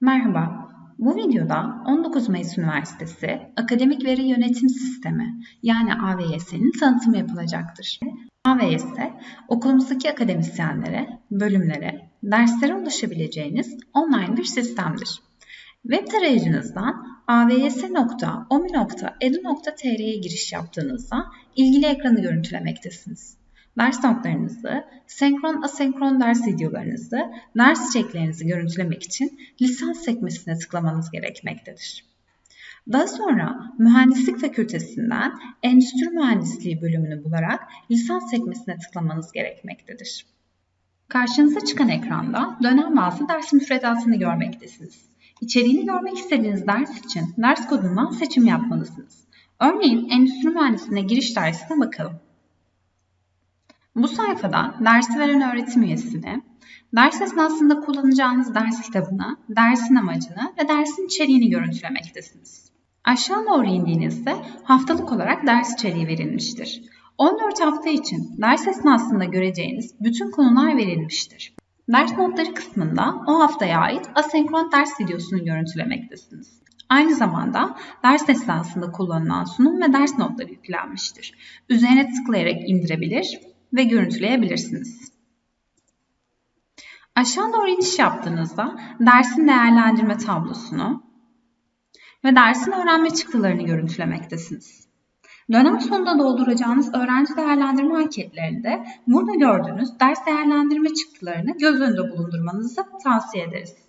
Merhaba, bu videoda 19 Mayıs Üniversitesi Akademik Veri Yönetim Sistemi yani AVYS'nin tanıtımı yapılacaktır. AVS, okulumuzdaki akademisyenlere, bölümlere, derslere ulaşabileceğiniz online bir sistemdir. Web tarayıcınızdan avs.omi.edu.tr'ye giriş yaptığınızda ilgili ekranı görüntülemektesiniz ders notlarınızı, senkron asenkron ders videolarınızı, ders çeklerinizi görüntülemek için lisans sekmesine tıklamanız gerekmektedir. Daha sonra mühendislik fakültesinden endüstri mühendisliği bölümünü bularak lisans sekmesine tıklamanız gerekmektedir. Karşınıza çıkan ekranda dönem bazlı ders müfredatını görmektesiniz. İçeriğini görmek istediğiniz ders için ders kodundan seçim yapmalısınız. Örneğin endüstri mühendisliğine giriş dersine bakalım. Bu sayfada dersi veren öğretim üyesini, ders esnasında kullanacağınız ders kitabını, dersin amacını ve dersin içeriğini görüntülemektesiniz. Aşağı doğru indiğinizde haftalık olarak ders içeriği verilmiştir. 14 hafta için ders esnasında göreceğiniz bütün konular verilmiştir. Ders notları kısmında o haftaya ait asenkron ders videosunu görüntülemektesiniz. Aynı zamanda ders esnasında kullanılan sunum ve ders notları yüklenmiştir. Üzerine tıklayarak indirebilir ve görüntüleyebilirsiniz. Aşağı doğru iniş yaptığınızda dersin değerlendirme tablosunu ve dersin öğrenme çıktılarını görüntülemektesiniz. Dönem sonunda dolduracağınız öğrenci değerlendirme anketlerinde burada gördüğünüz ders değerlendirme çıktılarını göz önünde bulundurmanızı tavsiye ederiz.